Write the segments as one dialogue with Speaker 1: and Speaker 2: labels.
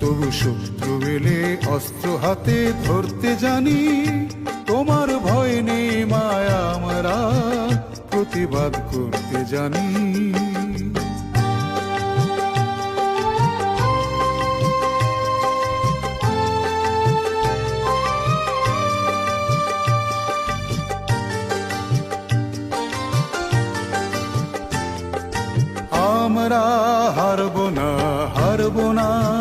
Speaker 1: তবু শত্রু এলে অস্ত্র হাতে ধরতে জানি। তোমার ভয় নেই মায়া আমরা, প্রতিবাদ করতে জানি। আমরা হারব না হারব না।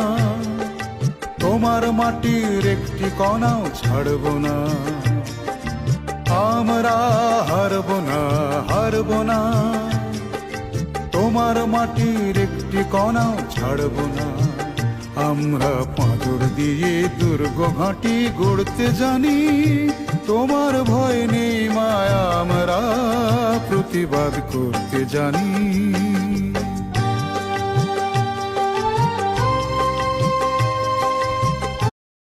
Speaker 1: তোমার মাটির একটি কণাও ছাড়ব না। আমরা হারব না হারব না। তোমার মাটির একটি কণাও ছাড়ব না। আমরা পাঁজর দিয়ে দুর্গ ঘাঁটি গড়তে জানি। তোমার ভয় নেই মায়া, আমরা প্রতিবাদ করতে জানি।